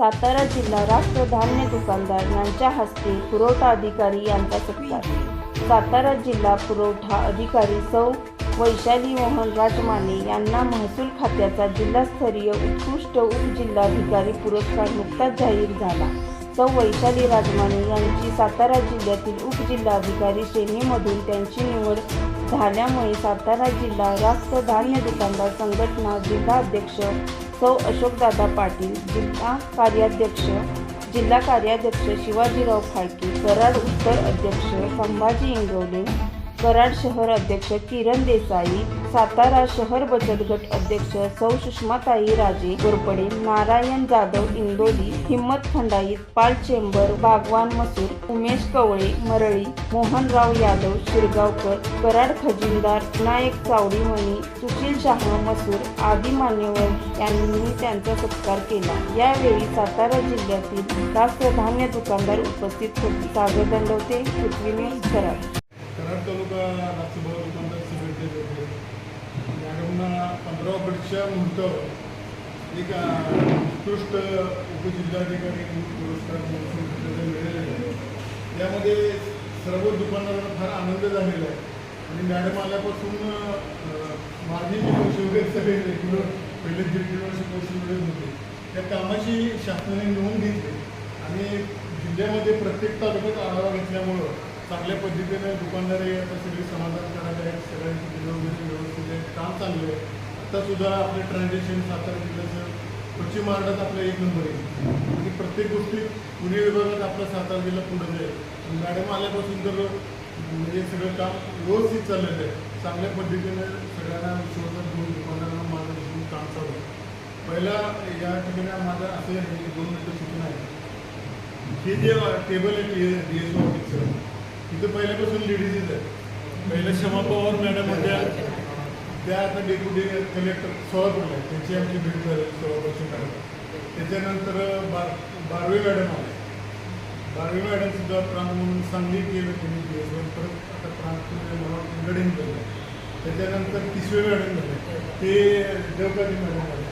सातारा जिल्हा राष्ट्र धान्य दुकानदार यांच्या हस्ते पुरवठा अधिकारी यांचा सत्कार. सातारा जिल्हा पुरवठा अधिकारी सौ. वैशाली मोहन राजमाने यांना महसूल खात्याचा जिल्हास्तरीय उत्कृष्ट उपजिल्हाधिकारी पुरस्कार नुकताच जाहीर झाला. सौ. वैशाली राजमाने यांची सातारा जिल्ह्यातील उपजिल्हाधिकारी श्रेणीमधून त्यांची निवड झाल्यामुळे सातारा जिल्हा राष्ट्र धान्य दुकानदार संघटना जिल्हाध्यक्ष सौ अशोकदादा पाटील जिल्हा कार्याध्यक्ष जिल्हा कार्याध्यक्ष शिवाजीराव फाळके कराड उत्तर अध्यक्ष संभाजी इंगवले कराड शहर अध्यक्ष किरण देसाई सातारा शहर बचत गट अध्यक्ष सौ सुषमाताई राजे गोरपडे नारायण जाधव इंदोली हिम्मत खंडाईत पाल चेंबर बागवान मसूर उमेश कवळे मरळी मोहनराव यादव शिरगावकर कराड खजिनदार विनायक चावडीमणी सुशील शाह मसूर आदी मान्यवर यांनी त्यांचा सत्कार केला. यावेळी सातारा जिल्ह्यातील राष्ट्र धान्य दुकानदार उपस्थित होते. सागर दंडवते पृथ्वीने कराड कराड. पंधरा ऑगस्टच्या मुहूर्तावर एक उत्कृष्ट उपजिल्हाधिकारी पुरस्कार मिळालेला आहे. त्यामध्ये सर्व दुकानदारांना फार आनंद झालेला आहे. आणि मॅडम आल्यापासून माझी जी वर्ष वगैरे सगळे रेग्युलर पहिले दीड दीड वर्ष वर्ष मिळत होते. त्या कामाची शासनाने नोंद घेतली. आणि जिल्ह्यामध्ये प्रत्येक तालुक्यात आढावा घेतल्यामुळं चांगल्या पद्धतीने दुकानदारी आता सगळी समाधानकारक आहेत. सगळ्यांची बिलं व्यवस्थित आहे काम चांगलं आहे. आता सुद्धा आपले ट्रान्झॅक्शन सातारा जिल्ह्याचं पश्चिम महाराष्ट्रात आपलं एक नंबर आहे. आणि प्रत्येक गोष्टीत पुणे विभागात आपला सातारा जिल्हा पुढे जाईल. मॅडम आल्यापासून तर म्हणजे सगळं काम व्यवस्थित चाललेलं आहे. चांगल्या पद्धतीने सगळ्यांना विश्वासात घेऊन दुकानांना मार्गदर्शन काम चालू आहे. पहिला या ठिकाणी माझं असं आहे की दोन मिनटं सूचना आहे हे जे टेबल आहे डी एस ऑफिसचं तिथं पहिल्यापासून लेडीजच आहे पहिल्या क्षमा पवार मॅडम होत्या. त्या आता डेप्युटी कलेक्टर सोलापूरला आहे त्यांची आमची भेट झाली सोलापूरची मॅडम त्याच्यानंतर बार बारवे मॅडम आले बारवे मॅडमसुद्धा प्रांत म्हणून सांगली केलं त्यांनी दिवसभर. परत आता प्रांत मला वाटतं केलं त्याच्यानंतर तिसवे मॅडम झाले. ते देवकाजी मॅडम आले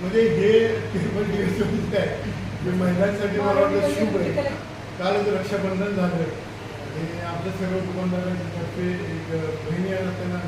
म्हणजे हे टेबल दिवस काय जे महिलांसाठी मला वाटतं शुभ आहे. कालच रक्षाबंधन झालं. आणि आमच्या सर्व दुकानदारांतर्फे एक बहिणी आहे त्यांना